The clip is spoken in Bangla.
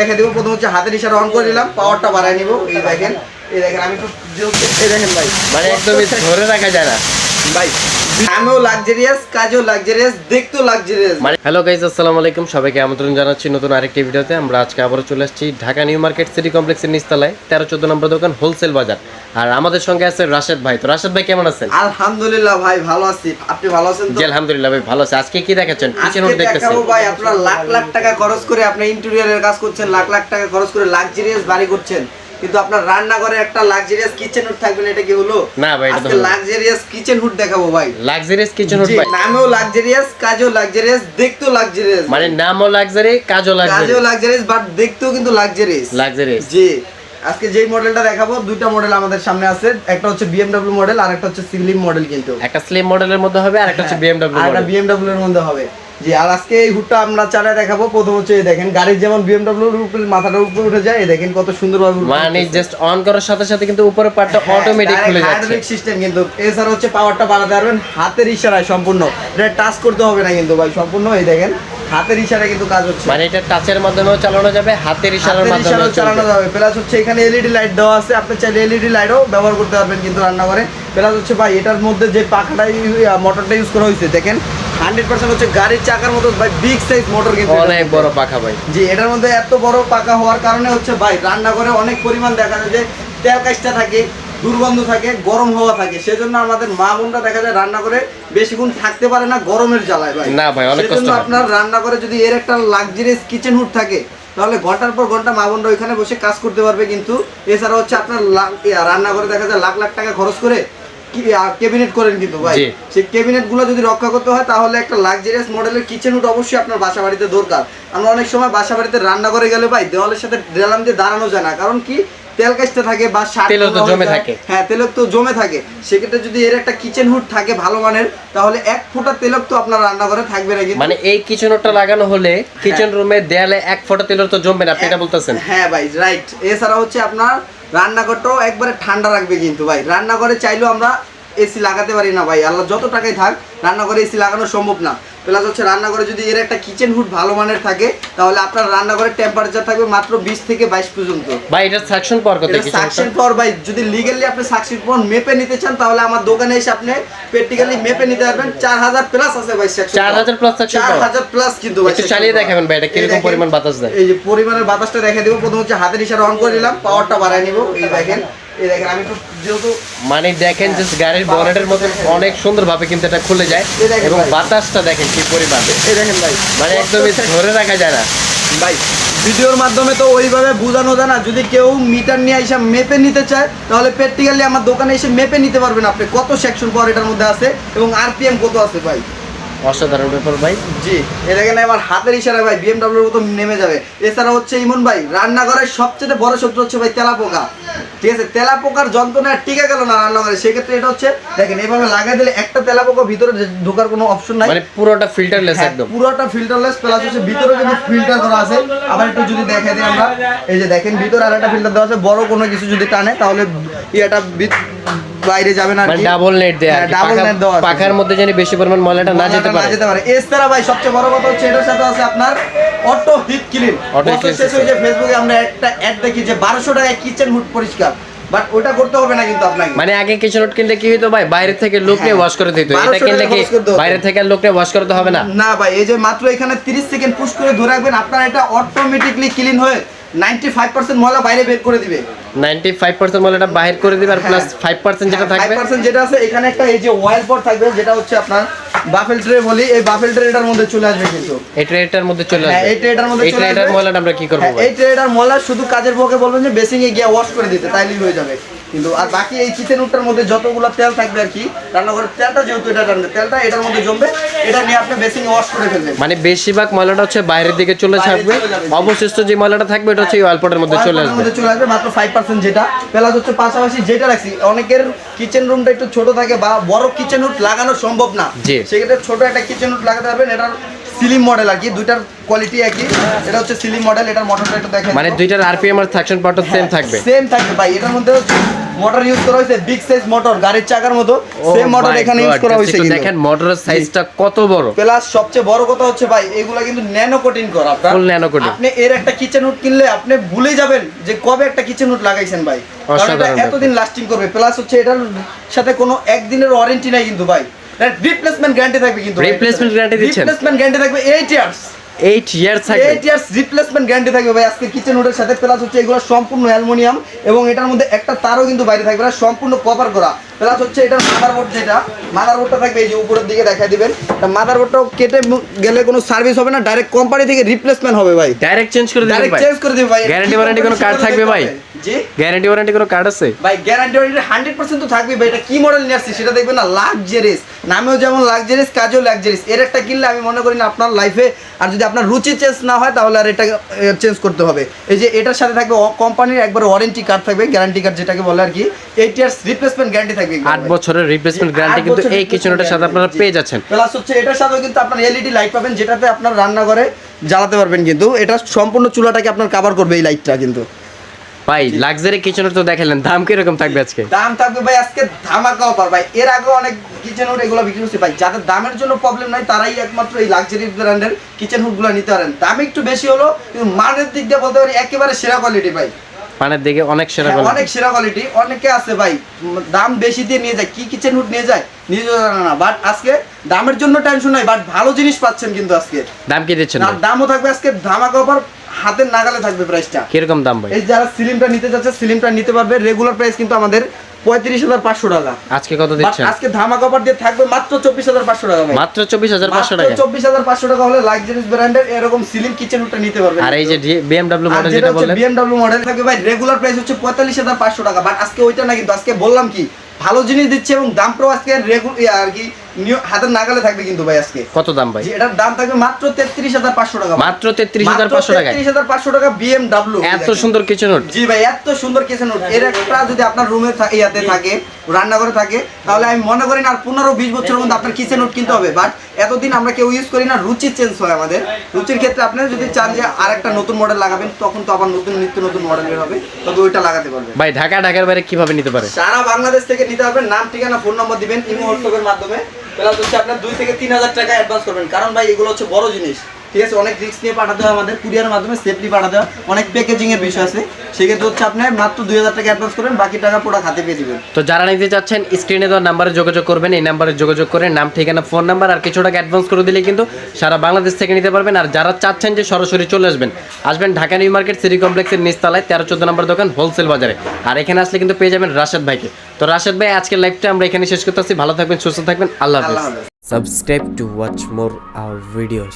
দেখে দেবো। প্রথম হচ্ছে হাতের ইশারা অন করে দিলাম পাওয়ারটা বাড়ায় নিব। এই দেখেন এই দেখেন আমি একটু এই দেখেন ভাই মানে একদমই ধরে রাখা যায় না। ভাই? আমিও লাক্সারিয়াস কাজও লাক্সারিয়াস দেখতেও লাক্সারিয়াস মানে হ্যালো গাইজ আসসালামু আলাইকুম। সবাইকে আমন্ত্রণ জানাচ্ছি নতুন আরেকটি ভিডিওতে। আমরা আজকে আবারও চলে আসছি ঢাকা নিউ মার্কেট সিটি কমপ্লেক্সের নিচতলায় তেরো চোদ্দ নম্বর দোকান হোলসেল বাজার। আর আমাদের সঙ্গে আছে রাশেদ ভাই। তো রাশেদ ভাই কেমন আছেন? আলহামদুলিল্লাহ ভাই ভালো আছি। আপনি ভালো আছেন তো? আলহামদুলিল্লাহ ভাই ভালো আছে। আজকে কি দেখাচ্ছেন? কিচেন দেখতেছেন ভাই আপনার লাখ লাখ টাকা খরচ করে আপনি ইন্টেরিয়রের কাজ করছেন লাখ লাখ টাকা খরচ করে লাক্সারিয়াস বাড়ি করছেন। কিন্তু আপনার রান্নাঘরে একটা লাক্সারিয়াস কিচেন হুড থাকবে না এটা কি হলো? না ভাই, এটা তো লাক্সারিয়াস কিচেন হুড দেখাবো ভাই। লাক্সারিয়াস কিচেন জি, ভাই। নামেও লাক্সারিয়াস কাজও লাক্সারিয়াস দেখতেও লাক্সারিয়াস মানে নামও লাক্সারি কাজও লাক্সারি কাজেও লাক্সারিয়াস বাট দেখতেও কিন্তু লাক্সারিয়াস লাক্সারিয়াস জি আজকে যেই মডেলটা দেখাবো দুইটা মডেল আমাদের সামনে আছে। একটা হচ্ছে বিএমডব্লিউ মডেল আর একটা হচ্ছে সিলিম মডেল কিন্তু। একটা স্লিম মডেলের মধ্যে হবে আর একটা হচ্ছে বিএমডব্লিউ আর একটা মডেল বিএমডব্লিউ এর মধ্যে হবে। জি আর আজকে এই হুডটা আমরা চালায় দেখাবো। প্রথম হচ্ছে দেখেন গাড়ির যেমন বিএমডব্লিউ এর উপরে মাথাটার উপরে উঠে যায় দেখেন কত সুন্দরভাবে মানে। জাস্ট অন করার সাথে সাথে কিন্তু উপরের পার্টটা অটোমেটিক খুলে যাচ্ছে। হাইড্রোলিক সিস্টেম কিন্তু। এছাড়া হচ্ছে পাওয়ারটা বাড়াতে পারবেন হাতের ইশারায় সম্পূর্ণ। এটা টাচ করতে হবে না কিন্তু ভাই সম্পূর্ণ এই দেখেন। হাতের ইশারায় কিন্তু কাজ হচ্ছে। মানে এটা টাচের মাধ্যমেও চালানো যাবে হাতের ইশারার হাতের মাধ্যমে চালানো যাবে। প্লাস হচ্ছে এখানে এলইডি লাইট দেওয়া আছে আপনি চাইলে এলইডি লাইটও ব্যবহার করতে পারবেন কিন্তু রান্নাঘরে। প্লাস হচ্ছে ভাই এটার মধ্যে যে পাখাটা মোটরটা ইউজ করা হয়েছে দেখেন হান্ড্রেড পার্সেন্ট হচ্ছে গাড়ির চাকার মতো ভাই বিগ সাইজ মোটর কিন্তু এটার অনেক মধ্যে। বড় পাখা ভাই জি এটার মধ্যে এত বড় পাকা হওয়ার কারণে হচ্ছে ভাই রান্নাঘরে অনেক পরিমাণ দেখা যায় যে তেল কাজটা থাকে দুর্গন্ধ থাকে গরম হওয়া থাকে সেজন্য আমাদের মা বোনরা দেখা যায় বেশিক্ষণ থাকতে পারে না গরমের জ্বালায় ভাই না ভাই, অনেক কষ্ট সেজন্য। আপনার রান্নাঘরে যদি এর একটা লাক্সারিয়াস কিচেন হুড থাকে তাহলে ঘণ্টার পর ঘণ্টা মা বোনরা ওইখানে বসে কাজ করতে পারবে কিন্তু এছাড়া হচ্ছে আপনার ইয়া, রান্নাঘরে দেখা যায় লাখ লাখ টাকা খরচ করে ক্যাবিনেট করেন কিন্তু ভাই। সেই ক্যাবিনেটগুলো যদি রক্ষা করতে হয় তাহলে একটা লাক্সারিয়াস মডেলের কিচেন হুড অবশ্যই আপনার বাসা বাড়িতে দরকার। আমরা অনেক সময় বাসা বাড়িতে রান্না করে গেলে ভাই দেওয়ালের সাথে দিয়ে দাঁড়ানো যায় না। কারণ কি? তেল কাজটা থাকে বা তো জমে থাকে। হ্যাঁ তেলক তো জমে থাকে। সেক্ষেত্রে যদি এর একটা কিচেন হুড থাকে ভালো মানের তাহলে এক ফুটা তেলক তো আপনার রান্নাঘরে থাকবে না মানে এই কিচেনটা লাগানো হলে কিচেন রুমে দেয়ালে এক ফোঁটা তেলের তো জমবে না আপনি এটা বলতেছেন। হ্যাঁ ভাই রাইট এছাড়া হচ্ছে আপনার রান্নাঘরটাও একবারে ঠান্ডা রাখবে কিন্তু ভাই। রান্নাঘরে চাইলেও আমরা এসি লাগাতে পারি না ভাই। আল্লাহ যত টাকাই থাক রান্নাঘরে এসি লাগানো সম্ভব না। প্লাস হচ্ছে রান্নাঘরে যদি এর একটা কিচেন হুড ভালো মানের থাকে তাহলে আপনার রান্নাঘরের টেম্পারেচার থাকবে মাত্র বিশ থেকে বাইশ পর্যন্ত। ভাই এটা সাকশন পাওয়ার কথা সাকশন পাওয়ার ভাই যদি লিগালি আপনি সাকশন পাওয়ার মেপে নিতে চান তাহলে আমার দোকানে এসে আপনি প্র্যাকটিক্যালি মেপে নিতে পারবেন। চার হাজার প্লাস আছে ভাই 4000 plus suction চার হাজার প্লাস কিন্তু ভাই চালিয়ে দেখাবেন ভাই এটা কীরকম পরিমাণ বাতাস দেয়? এই যে পরিমাণের বাতাসটা দেখে দিব। প্রথম হচ্ছে হাতের ইশারা অন করে দিলাম পাওয়ারটা বাড়ায় নিব। এই দেখেন মানে দেখেন যে গাড়ির বনেটের মতো অনেক সুন্দরভাবে কিন্তু এটা খুলে যায় এবং বাতাসটা দেখেন কি পরিমাণ। এই দেখেন ভাই। মানে একদমই ধরে রাখা যায় না। ভাই ভিডিওর মাধ্যমে তো ওইভাবে বোঝানো যায় না। যদি কেউ মিটার নিয়ে এসে মেপে নিতে চায় তাহলে প্র্যাকটিক্যালি আমার দোকানে এসে মেপে নিতে পারবেন আপনি কত সেকশন পর এটার মধ্যে আছে এবং আরপিএম কত আছে ভাই। অসাধারণ ব্যাপার ভাই। জি এ দেখেন আমার হাতের ইশারা ভাই বিএমডব্লিউর মতো নেমে যাবে। এছাড়া হচ্ছে ইমন ভাই রান্নাঘরের সবচেয়ে বড় শত্রু হচ্ছে ভাই তেলা পোকা ঠিক আছে তেলা পোকার যন্ত্রণা টিকে গেল না রান্নাঘরে সেক্ষেত্রে এটা হচ্ছে দেখেন এইভাবে লাগাই দিলে একটা তেলা পোকা ভিতরে ঢোকার কোনো অপশন নাই। মানে পুরোটা ফিল্টারলেস হ্যাঁ, একদম। পুরোটা ফিল্টারলেস প্লাস হচ্ছে ভিতরে যদি ফিল্টার করা আছে আবার একটু যদি দেখে দিই আমরা এই যে দেখেন ভিতরে আর একটা ফিল্টার দেওয়া আছে বড় কোনো কিছু যদি টানে তাহলে এটা বাইরে যাবে না মানে ডাবল নেট দেয়া আর হ্যাঁ, পাখা- দেওয়া পাখার মধ্যে জানি বেশি পরিমাণ ময়লাটা না যেতে পারে। যেতে পারে। এছাড়া ভাই সবচেয়ে বড় কথা হচ্ছে এটার সাথে আছে আপনার অটো হিট ক্লিন clean শেষ হয়ে যে ফেসবুকে আমরা একটা অ্যাড দেখি যে বারোশো টাকায় কিচেন হুড পরিষ্কার। বাট ওটা করতে হবে না কিন্তু আপনাকে। মানে আগে কিচেন রোড কিনলে কি হতো ভাই? বাইরে থেকে লোককে হ্যাঁ। ওয়াশ করে দিত এটা কিনলে কি। বাইরে থেকে লোককে ওয়াশ করতে হবে না? না ভাই এই যে মাত্র এখানে 30 সেকেন্ড পুশ করে ধরে রাখবেন আপনার এটা অটোমেটিকলি ক্লিন হয়ে 95% ময়লা বাইরে বের করে দিবে। 95% ময়লাটা বাইরে করে দিবে আর প্লাস 5% যেটা থাকবে। 5% যেটা আছে এখানে একটা এই যে ওয়াইল পর থাকবে যেটা হচ্ছে আপনার বাফেল ট্রে বলি এই বাফেল ট্রেটার মধ্যে চলে আসবে কিন্তু। এই ট্রেটার মধ্যে চলে হ্যাঁ, আসবে। এই ট্রেটার মধ্যে এই ট্রেটার ময়লাটা আমরা কি করব হ্যাঁ, এই ট্রেটার ময়লা শুধু কাজের পক্ষে বলবেন যে বেসিং এ গিয়ে ওয়াশ করে দিতে তাইলেই হয়ে যাবে। কিন্তু আর বাকি এই কিচেন উটটার মধ্যে যতগুলো তেল থাকবে আর কি রান্নাঘরের তেলটা যেহেতু এটা টানবে তেলটা এটার মধ্যে জমবে এটা নিয়ে আপনি বেসিং ওয়াশ করে ফেলবেন। মানে বেশিরভাগ ময়লাটা হচ্ছে বাইরের দিকে চলে থাকবে অবশিষ্ট যে ময়লাটা থাকবে এটা হচ্ছে এই অয়েলপটের মধ্যে চলে আসবে। মধ্যে চলে আসবে মাত্র ফাইভ পার্সেন্ট যেটা। প্লাস হচ্ছে পাশাপাশি যেটা রাখছি অনেকের কিচেন রুমটা একটু ছোট থাকে বা বড় কিচেন হুড লাগানো সম্ভব না। সেক্ষেত্রে ছোট একটা কিচেন হুড লাগাতে পারবেন এটার সিলিম মডেল আর কি দুইটার কোয়ালিটি একই। এটা হচ্ছে সিলিম মডেল এটার মোটরটা একটু দেখেন মানে দুইটার আরপিএম আর সাকশন পাওয়ারটা সেম থাকবে। সেম থাকবে ভাই এটার মধ্যে হচ্ছে মোটর ইউজ করা হয়েছে বিগ সাইজ মোটর গাড়ির চাকার মতো সেম মোটর এখানে ইউজ করা হয়েছে কিন্তু। দেখেন মোটরের সাইজটা কত বড়। প্লাস সবচেয়ে বড় কথা হচ্ছে ভাই এগুলা কিন্তু ন্যানো কোটিং করা আপনার Full nano coating। আপনি এর একটা কিচেন হুড কিনলে আপনি ভুলে যাবেন যে কবে একটা কিচেন হুড লাগাইছেন ভাই। কারণ এটা এতদিন লাস্টিং করবে প্লাস হচ্ছে এটার সাথে কোনো একদিনের ওয়ারেন্টি নাই কিন্তু ভাই। রিপ্লেসমেন্ট গ্যারান্টি থাকবে কিন্তু Replacement guarantee দিচ্ছেন? রিপ্লেসমেন্ট গ্যারান্টি থাকবে 8 ইয়ার্স এইট ইয়ার্স থাকবে? এইট ইয়ার্স রিপ্লেসমেন্ট গ্যারান্টি থাকবে ভাই। আজকে কিচেন হুডের সাথে প্লাস হচ্ছে এগুলো সম্পূর্ণ অ্যালুমিনিয়াম এবং এটার মধ্যে একটা তারও কিন্তু বাইরে থাকবে না সম্পূর্ণ কভার করা। প্লাস হচ্ছে এটার মাদারবোর্ড যেটা মাদারবোর্ডটা থাকবে এই যে উপরের দিকে দেখাই দিবেন। মাদারবোর্ডটাও কেটে গেলে কোনো সার্ভিস হবে না ডাইরেক্ট কোম্পানি থেকে রিপ্লেসমেন্ট হবে ভাই। ডাইরেক্ট চেঞ্জ করে ডাইরেক্ট ভাই। চেঞ্জ করে দিবে ভাই। Guarantee warranty কোনো card থাকবে ভাই? জি? গ্যারান্টি ওয়ারেন্টি কোনো কার্ড আছে? ভাই গ্যারান্টি ওয়ারেন্টি হান্ড্রেড পার্সেন্ট তো থাকবে ভাই। এটা কি মডেল নিয়ে আসছি সেটা দেখবেন না লাক্সারিস নামেও যেমন লাক্সারিস কাজেও লাক্সারিস এর একটা কিনলে আমি মনে করি না আপনার লাইফে আর যদি আপনার রুচি চেঞ্জ না হয় তাহলে আর এটা চেঞ্জ করতে হবে। এই যে এটার সাথে থাকবে কোম্পানির একবার ওয়ারেন্টি কার্ড থাকবে গ্যারান্টি কার্ড যেটাকে বলে আর কি এইট ইয়ার্স রিপ্লেসমেন্ট গ্যারান্টি থাকবে আট বছরের রিপ্লেসমেন্ট গ্যারান্টি কিন্তু এই কিচেনটার সাথে আপনারা পেয়ে যাচ্ছেন। প্লাস হচ্ছে এটার সাথেও কিন্তু আপনার এলইডি লাইট পাবেন যেটাতে আপনার রান্নাঘরে জ্বালাতে পারবেন কিন্তু। এটা সম্পূর্ণ চুলাটাকে আপনার কভার করবে এই লাইটটা কিন্তু। ভাই লাক্সারি কিচেনের তো দেখালেন দাম কীরকম থাকবে আজকে? দাম থাকবে ভাই আজকে ধামাকা অফার ভাই। এর আগে অনেক কিচেন হুড এগুলো বিক্রি করছে। ভাই যাদের দামের জন্য প্রবলেম নাই তারাই একমাত্র এই লাক্সারি ব্র্যান্ডের কিচেন হুডগুলো নিতে পারেন। দাম একটু বেশি হলো কিন্তু মানের দিক দিয়ে বলতে পারি একেবারে সেরা কোয়ালিটি ভাই। পানের দিকে অনেক সেরা হ্যাঁ, quality। অনেক সেরা কোয়ালিটি অনেকে আছে ভাই দাম বেশি দিয়ে নিয়ে যায়। কি কিচেন হুড নিয়ে যায়? নিজে জানে না। বাট আজকে দামের জন্য টেনশন নাই বাট ভালো জিনিস পাচ্ছেন কিন্তু আজকে। দাম কি দিচ্ছেন দামও থাকবে আজকে ধামাকা অফার হাতের নাগালে থাকবে প্রাইসটা কীরকম দাম ভাই? এই যারা সিলিমটা নিতে যাচ্ছে সিলিমটা নিতে পারবে রেগুলার প্রাইস কিন্তু আমাদের পঁয়ত্রিশ হাজার পাঁচশো টাকা। আজকে কত দিচ্ছেন? আজকে ধামাকা অফার দিয়ে থাকবে মাত্র চব্বিশ হাজার পাঁচশো টাকা মাত্র চব্বিশ হাজার পাঁচশো টাকা? চব্বিশ হাজার পাঁচশো টাকা হলে লাক্সারিস ব্র্যান্ডের এরকম সিলিম কিচেন উঠটা নিতে পারবে। আর এই যে বিএমডব্লিউ মডেল যেটা বললেন? বিএমডব্লিউ মডেল থাকবে ভাই রেগুলার প্রাইস হচ্ছে পঁয়তাল্লিশ হাজার পাঁচশো টাকা। বাট আজকে ওইটা না কিন্তু আজকে বললাম কি ভালো জিনিস দিচ্ছে এবং দামটাও আজকে রেগুলার আর কি হাতের নাগালে থাকবে কিন্তু ভাই আজকে। কত দাম ভাই? এটার দাম থাকবে মাত্র তেত্রিশ হাজার পাঁচশো টাকা মাত্র তেত্রিশ হাজার পাঁচশো টাকায়? তেত্রিশ হাজার পাঁচশো টাকা বিএমডব্লিউ এত সুন্দর কিচেন জি ভাই এত সুন্দর কিচেন উড এর একটা যদি আপনার রুমে ইয়াতে থাকে রান্নাঘরে থাকে তাহলে আমি মনে করি না আর পনেরো বিশ বছরের মধ্যে আপনার কিচেন উড কিনতে হবে। বাট এতদিন আমরা কেউ ইউজ করি না রুচি চেঞ্জ হয় আমাদের। রুচির ক্ষেত্রে আপনি যদি চান যে আর একটা নতুন মডেল লাগাবেন তখন তো আবার নতুন নিত্য নতুন মডেল বের হবে। তবে ওইটা লাগাতে পারবেন। ভাই ঢাকা ঢাকার বাইরে কীভাবে নিতে পারে? সারা বাংলাদেশ থেকে নিতে পারবেন। নাম ঠিকানা ফোন নম্বর দিবেন ইমো হোয়াটসঅ্যাপের মাধ্যমে। প্লাস হচ্ছে আপনার দুই থেকে তিন হাজার টাকা অ্যাডভান্স করবেন। কারণ ভাই, এগুলো হচ্ছে বড় জিনিস। ঠিক আছে, অনেক রিস্ক নিয়ে পাঠাতে হয় আমাদের কুরিয়ারের মাধ্যমে সেফলি পাঠাতে হয়। অনেক প্যাকেজিং এর বিষয় আছে। সেক্ষেত্রে হচ্ছে আপনার মাত্র দুই হাজার টাকা অ্যাডভান্স করবেন, বাকি টাকা পুরো খাতে পেয়ে দিবেন তো যারা নিতে চাচ্ছেন স্ক্রিনে দেওয়ার নাম্বারে যোগাযোগ করবেন। এই নাম্বারে যোগাযোগ করে নাম, ঠিকানা ফোন নাম্বার আর কিছু টাকা অ্যাডভান্স করে দিলে কিন্তু সারা বাংলাদেশ থেকে নিতে পারবেন। আর যারা চাচ্ছেন যে সরাসরি চলে আসবেন আসবেন ঢাকা নিউ মার্কেট সিটি কমপ্লেক্সের নিচতলায়, তেরো চোদ্দ নম্বর দোকান হোলসেল বাজারে। আর এখানে আসলে কিন্তু পেয়ে যাবেন রাশেদ ভাইকে। তো রাশেদ ভাই আজকের লাইভটা আমরা এখানে শেষ করতেছি। ভালো থাকবেন সুস্থ থাকবেন। আল্লাহ হাফেজ। Subscribe to watch more our videos.